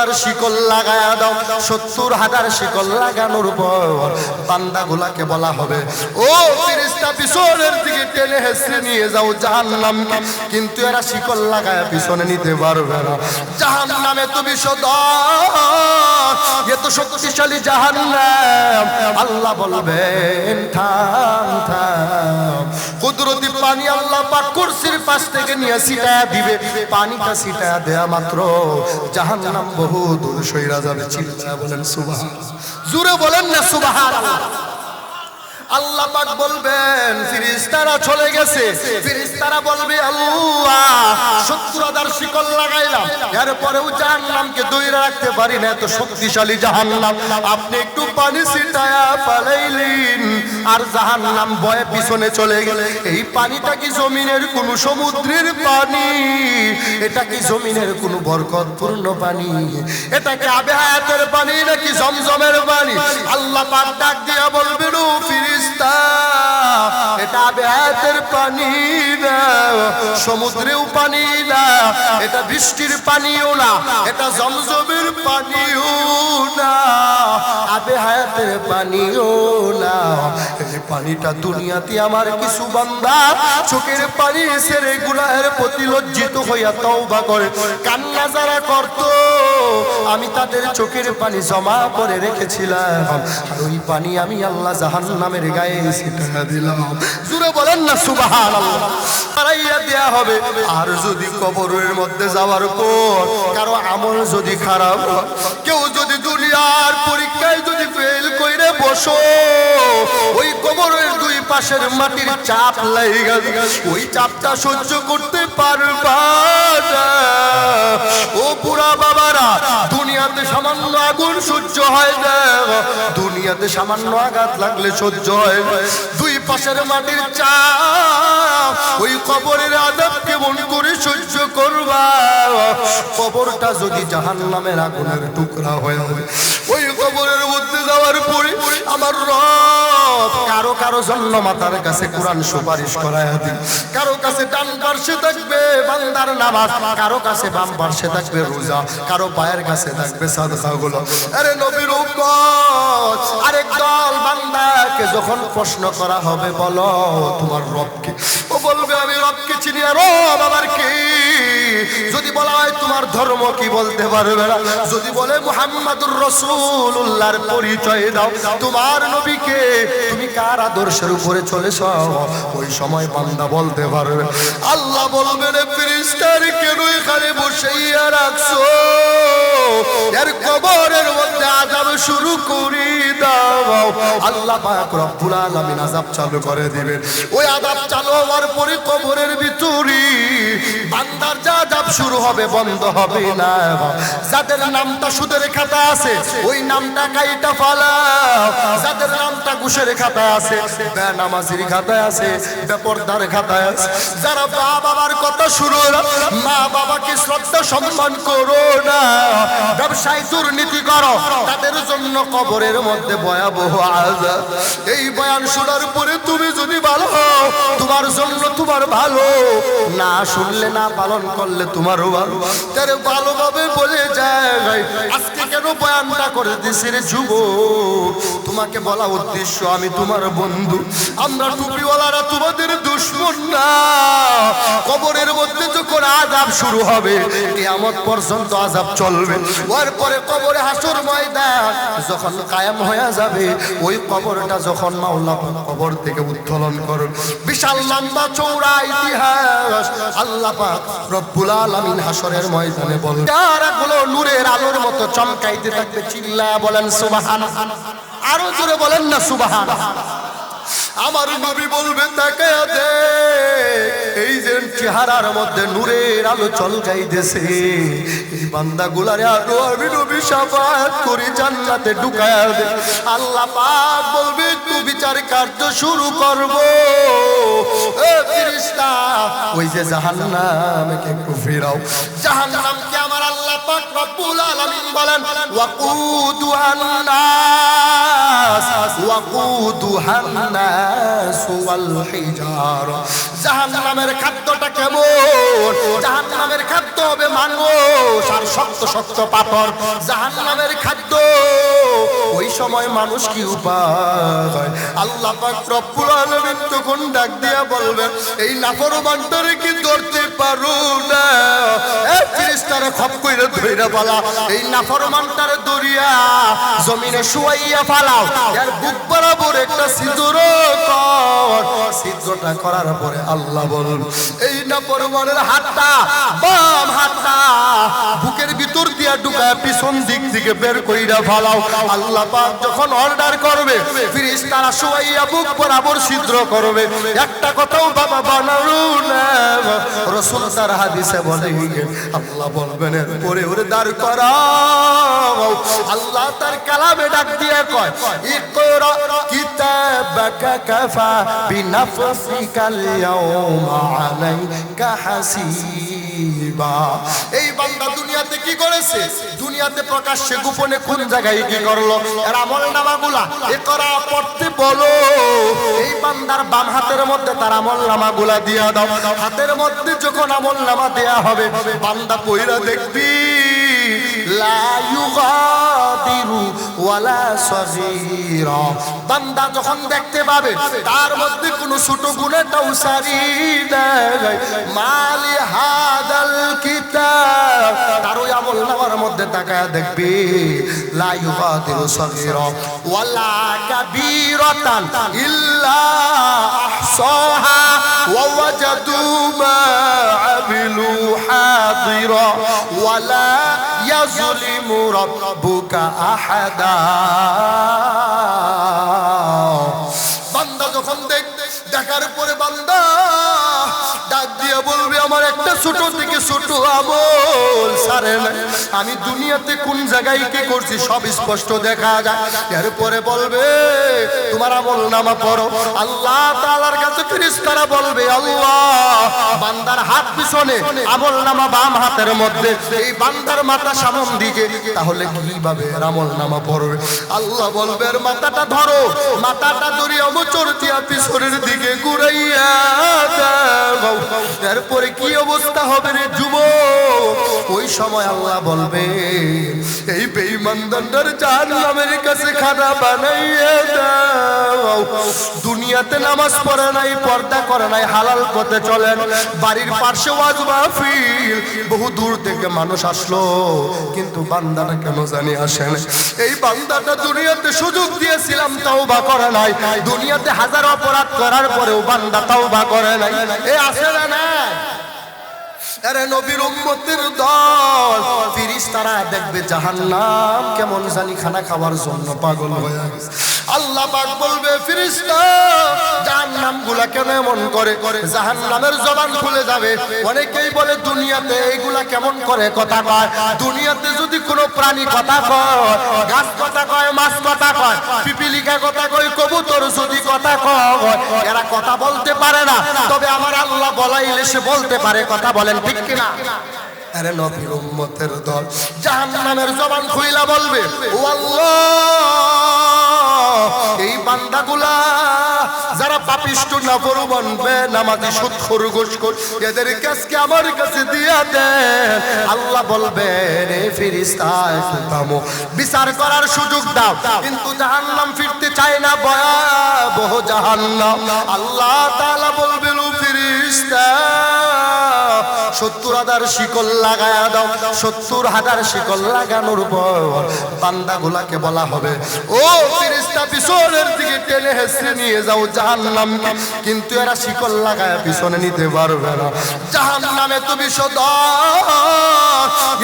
হাজার শিকল লাগায়া দাও সত্তর হাজার শিকল লাগানোর পর বান্দাগুলাকে বলা হবে, ও ফিরিস্তা পিছনের দিকে টেনে হেসে নিয়ে যাও জাহান্নাম। কিন্তু এরা শিকল লাগায় পিছনে নিতে পারবে না। জাহান্নামে তুমি বিশদ এত শক্তিশালী জাহান্নাম। আল্লাহ বলবেন, থাম থাম। কুদরতি পানি আল্লাহ পাক কুরসির পাশ থেকে নিয়ে ছিটায়া দিবে। পানিটা ছিটায়া দেয়া মাত্র। জাহান্নাম বহু দূর সইরা যাবে। চিল্লা বলেন সুবহান জুড়ে বলেন না সুবহান আল্লাহ পাক বলবেন ফিরিস্তারা চলে গেছে। ফিরিস্তারা বলবে, আল্লাহ সত্তর হাজার শিকল লাগাইলাম। এরপরেও জাহান্নামকে দইরা রাখতে পারি না, এত শক্তিশালী জাহান্নাম। আপনি একটু পানি ছিটায়া পালাইলেন আর জাহান্নাম বয়ে পিছনে চলে গেলে। এই পানিটা কি জমিনের কোন সমুদ্রের পানি? এটা কি জমিনের কোন বরকতপূর্ণ পানি? এটা কি আবেহায়াতের পানি নাকি জমজমের পানি? আল্লাহ পাক ডাক দিয়া বলবেন ফিরিস্তা এটা আবেহায়াতের পানি না সমুদ্রেও পানি না এটা বৃষ্টির পানিও না, এটা জমজমের পানিও না আবে হায়াতের পানিও না। এই পানিটা দুনিয়াতে আমার কিছু বান্দা চোখের পানি সেরে গুনাহের প্রতি লজ্জিত হইয়া তওবা করে, কান্না যারা করত, আমি তাদের চোখের পানি জমা করে রেখেছিলাম, আর ওই পানি আমি আল্লাহ জাহান্নামের গায়ে ছিটা দিলাম। জুড়ে বলেন না সুবাহান আল্লাহ দেয়া হবে। আর যদি কবরের মধ্যে যাওয়ার পর কারও আমল যদি খারাপ কেউ যদি দুনিয়ার পরীক্ষায় যদি ফেল কইরে বসো, ওই কবরের দুই পাশের মাটির চাপ লেগে গেল ওই চাপটা সহ্য করতে পারবা ও বুড়া বাবারা, দুনিয়াতে সামান্য আগুন সহ্য হয় না। দুনিয়াতে সামান্য আঘাত লাগলে সহ্য হয়। দুই পাশের মাটির চাপ, ওই কবরের আদাব কেমন করে সহ্য করবা? কবরটা যদি জাহান নামের আগুনের টুকরা হয়ে হবে ওই কবরের মধ্যে যাওয়ার পরে আমার রব কারও কারও জন্য মাতার কাছে কোরআন সুপারিশ করায় দিন কারও কাছে ডান পার্শ্বে থাকবে বান্দার নামাজ, কারও কাছে বাম পার্শ্বে থাকবে রোজা, কারও পায়ের কাছে থাকবে সাদকা গুলো আরে নবীর উম্মত, আরেক দল বান্দাকে যখন প্রশ্ন করা হবে, বলো তোমার রবকে ও বলবে, আমি রবকে চিনি, আর রব আমার কি? যদি বলা হয় তোমার ধর্ম কি বলতে পারবে না। যদি বলে মুহাম্মাদুর রসুল্লাহর পরিচয় দাও। তোমার নবীকে তুমি কার আদর্শের উপরে চলেছ? ওই সময় বান্দা বলতে পারবে, আল্লাহ বলবেন ফিরিস্তার কেন এখানে বসেইয়া রাখছো এর কবরের মধ্যে আজাব শুরু করি দাও। আল্লাহ পাক রব্বুল আলামিন আযাব চালু করে দিবেন। ওই আযাব চালু হওয়ার পরে কবরের ভিতরে বান্দার যা আযাব শুরু হবে বন্ধ হবে না। যাদের নামটা সুদের খাতা আছে ওই নামটা কাইটা ফালা যাদের নামটা ঘুষের খাতায় আছে নামাজির খাতায় আছে বেপরদার খাতায় আছে। যারা মা বাবার কথা শুরু হলো, মা বাবাকে শ্রদ্ধা সম্মান করো না। ব্যবসায় দুর্নীতি করো তাদের জন্য কবরের মধ্যে ভয়াবহ এই বয়ান শোনার পরে তুমি যদি ভালো হও, তোমার জন্য তোমার ভালো। না শুনলে না পালন করলে তোমারও ভালো। তার ভালোভাবে বলে যায়, আজকে করে যুব তোমাকে বলা উদ্দেশ্য, আমি তোমার বন্ধু। আমরা টুপিওয়ালারা তোমাদের দুশ্মন না। কবরের মধ্যে যখন আজাব শুরু হবে, কিয়ামত পর্যন্ত আজাব চলবে। ওর পরে কবরে হাসুর ময়দান যখন কায়েম হয়ে যাবে, ওই কবরটা যখন মাওলা কবর থেকে উত্তোলন করবে। বিশাল লম্বা চৌড়া ইতিহাস আল্লাহ রব্বুল হাসরের ময়দানে বলেন তারাগুলো নূরের আলোর মতো চমকাইতে থাকবে চিল্লা বলেন, সুবহান আরও জোরে বলেন না, সুবহান আমার নবী বলবে তাকে দে। এই যে চেহারার মধ্যে নূরের আলো চল যাইতেছে এই বান্দা গুলারে আলো আমি নবী সাফাত করি, জান্নাতে ঢুকায়া দে। আল্লাহ পাক বলবে তু বিচার কার্য শুরু করব। এ ফেরেশতা, ওই যে জাহান্নামকে একটু ফেরাও জাহান্নামকে পাক রব্বুল আলামিন বলেন ওয়াকুদুহান নাস ওয়াকুদুহান নাস ওয়াল হিজার। জাহান্নামের খাদ্যটা কেমন? জাহান্নামের খাদ্য হবে মানুষ আর শক্ত শক্ত পাথর। জাহান নামের খাদ্য। ওই সময় মানুষ কি উপায়? আল্লাহ পাক তখন ডাক দিয়া বলবেন, এই নাফরমানটারে কি ধরতে পারো না? এই শুয়াইয়া বরাবর একটা করার পরে আল্লাহ বলুন, এই নাফরমানের হাতটা বাম হাতটা বুকের ভিতর দিয়া ঢুকায় পিছন দিক থেকে বের কইরা ফালাও। আল্লাহ পাক যখন অর্ডার করবে, ফিরিস্তারা শুয়াইয়া বুক বরাবর ছিদ্র করবে। একটা কথাও বাবা বানারু না। রসুল তার হাদিসে বলে, আল্লাহ বলবেন পরে ওরে দাঁড় করাও। আল্লাহ তার কালামে ডাক দিয়ে কয়, ইকরা কিতাবাকা কাফা বিনাফসিকাল ইয়াউমা আলাইকা হাসিবা এই বান্দা দুনিয়াতে কি করেছে? দুনিয়াতে প্রকাশ্যে গোপনে কোন জায়গায় কি করল? আমল নামাগুলা এ করা পড়তে বলো। এই বান্দার বাম হাতের মধ্যে তার আমল নামাগুলা দিয়া দাও। হাতের মধ্যে যখন আমল নামা দেয়া হবে, বান্দা পইরা দেখবি যখন দেখতে পাবে, তার মধ্যে কোনো ছোট গুণেটাও সারি হাদাল কিতাব। তার ওই আমল নামার মধ্যে তাকায় দেখবি, লা ইউগাদিরু সগীরা ওয়ালা কাবীরাতান ইল্লা আহসাহা ওয়া ওয়াজাদু মা আমিলু হাদিরা ওয়ালা ইয়াজলিমু রাব্বুকা আহাদা। বান্দা যখন দেখ দেখার পরে ছোট থেকে ছোট আমল সারে না। আমি দুনিয়াতে কোন জায়গায় কি করছি সব স্পষ্ট দেখা যায়। এরপরে বলবে, তোমার আমল নামা পড়ো। আল্লাহ তাআলার কাছে ফেরেশতারা বলবে, আল্লাহ, বান্দার হাত পিছনে আমল নামা বাম হাতের মধ্যে, এই বান্দার মাথা সামন দিকে, তাহলে কীভাবে আমল নামা পড়বে? আল্লাহ বলবে মাথাটা ধরো, মাথাটা ধরে অমচর দিয়া পিছনের দিকে ঘুরাইয়া এরপরে কি অবস্থা? হবে রে যুব ওই সময় আল্লাহ বলবে, এই বেঈমানদার জাহান্নামের কাছে খানা বানাইয়া দাও। দুনিয়াতে নামাজ পড়ে নাই, পর্দা করে নাই, হালাল পথে চলেন। বাড়ির পাশে ওয়াজ মাহফিল। বহু দূর থেকে মানুষ আসলো, কিন্তু বান্দাটা কেন জানি আসে না এই বান্দাটা দুনিয়াতে সুযোগ দিয়েছিলাম তাও বা করে নাই। দুনিয়াতে হাজার অপরাধ করার পরেও বান্দা তাও বা করে নাই। এ আসে না আরে নবীর উম্মতের দল। ফিরিস্তারা দেখবে জাহান্নাম কেমন জানি খানা খাওয়ার জন্য পাগল হয়ে গেছে। আল্লাহ পাক বলবে, ফিরিস্তা জাহান্নামগুলা কেন এমন করে? জাহান্নামের জবান খুলে যাবে। অনেকেই বলে, দুনিয়াতে এইগুলা কেমন করে? কথা কয়। দুনিয়াতে যদি কোনো প্রাণী কথা কয়, গাছ কথা কয়, মাছ কথা কয়, পিপিলিকা কথা কয়, কবুতর যদি কথা কয়, এরা কথা বলতে পারে না। তবে আমার আল্লাহ বলাইলে সে বলতে পারে। কথা বলেন ঠিক কিনা? আরে নবীর উম্মতের দল। জাহান্নামের জবান খুইলা বলবে ও আল্লাহ এই বান্দাগুলা যারা পাপিষ্ট না করু বনবে নামাজি সুদ খরু গোস কর এদের কাছকে আমার কাছে দিয়া দেন। আল্লাহ বলবে রে ফিরিস্তা থামো বিচার করার সুযোগ দাও। কিন্তু জাহান্নাম ফিরতে চায় না, ভয়াবহ জাহান্নাম। আল্লাহ তাআলা বলবেন, ও ফিরিস্তা সত্তর হাজার শিকল লাগায়া দাও, সত্তর হাজার শিকল লাগানোর পর বান্দা গুলাকে বলা হবে, ও ফিরিস্তা পিছনের দিকে টেনে হেসড়ে নিয়ে যাও জাহান্নাম কিন্তু এরা শিকল লাগায় পিছনে নিতে পারবে না। জাহান্নামে তো বিশদ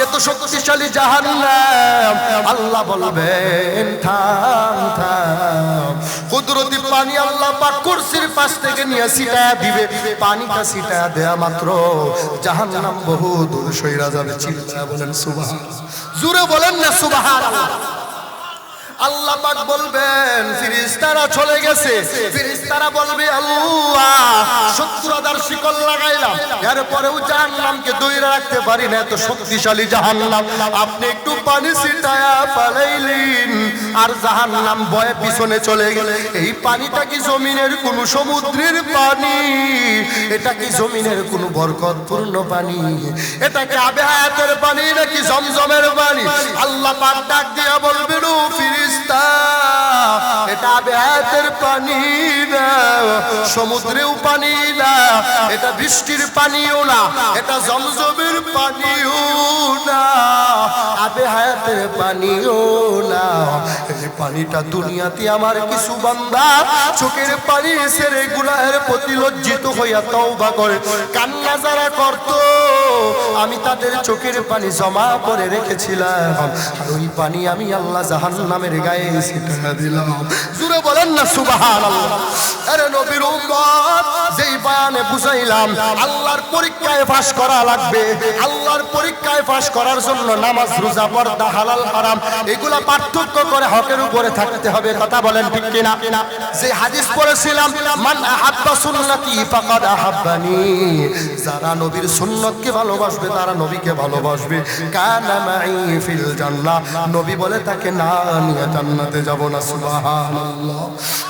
এত শক্তিশালী জাহান্নাম। আল্লাহ বলবেন, থাম থাম। কুদরতি পানি আল্লাহ পাক কুরসির পাশ থেকে নিয়ে ছিটায়া দিবে। পানিটা ছিটায়া দেয়া মাত্র জাহান্নাম বহু দূর সইরা যাবে চিল্লা বলেন সুবহান জুরে বলেন না সুবহান আল্লাহ পাক বলবেন, ফিরিস্তারা চলে গেছে। ফিরিস্তারা বলবে, আল্লাহ হাজার শিকল লাগাইলাম। এরপরেও জাহান্নামকে দইরা রাখতে পারি না, এত শক্তিশালী জাহান্নাম। আপনি একটু পানি ছিটায়া পালাইলেন আর জাহান্নাম ভয়ে পিছনে চলে গেলে। এই পানিটা কি জমিনের কোন সমুদ্রের পানি? এটা কি জমিনের কোন বরকতপূর্ণ পানি? এটা কি আবে হায়াতের পানি নাকি জমজমের পানি? আল্লাহ পাক ডাক দিয়া বলবেন, ও ফিরিস্তা এটা ব্যাতের পানি না সমুদ্রেও পানি না এটা বৃষ্টির পানিও না, এটা জমজমের পানিও না, আবে হায়াতের পানিও না। এই পানিটা দুনিয়াতে আমার কিছু বান্দা চোখের পানি ছেড়ে গুনাহের প্রতি লজ্জিত হইয়া তওবা করে, কান্না যারা করত, আমি তাদের চোখের পানি জমা করে রেখেছিলাম। আর ওই পানি আমি আল্লাহ জাহান্নামের গায়ে ছিটিয়ে দিলাম। জুড়ে বলেন না, সুবহানাল্লাহ। আরে নবীর উম্মত, যেই বায়ানে বুঝাইলাম আল্লাহর পরীক্ষায় ফাঁস করা লাগবে। আল্লাহর পরীক্ষায় ফাঁস করার জন্য নামাজ, রোজা, পর্দা, হালাল, হারাম, এগুলা পার্থক্য করে হকের উপরে থাকতে হবে, কথা বলেন ঠিক কিনা? যে হাদিস পড়েছিলাম, মান আহাব্বা সুন্নতি ফাকাদ আহাব্বানি। যারা নবীর সুন্নতকে ভালোবাসবে, তারা নবীকে ভালোবাসবে। কানা মাই ফিল জান্নাহ। নবী বলে তাকে, না নিয়ে জান্নাতে যাব না, সুবহানাল্লাহ।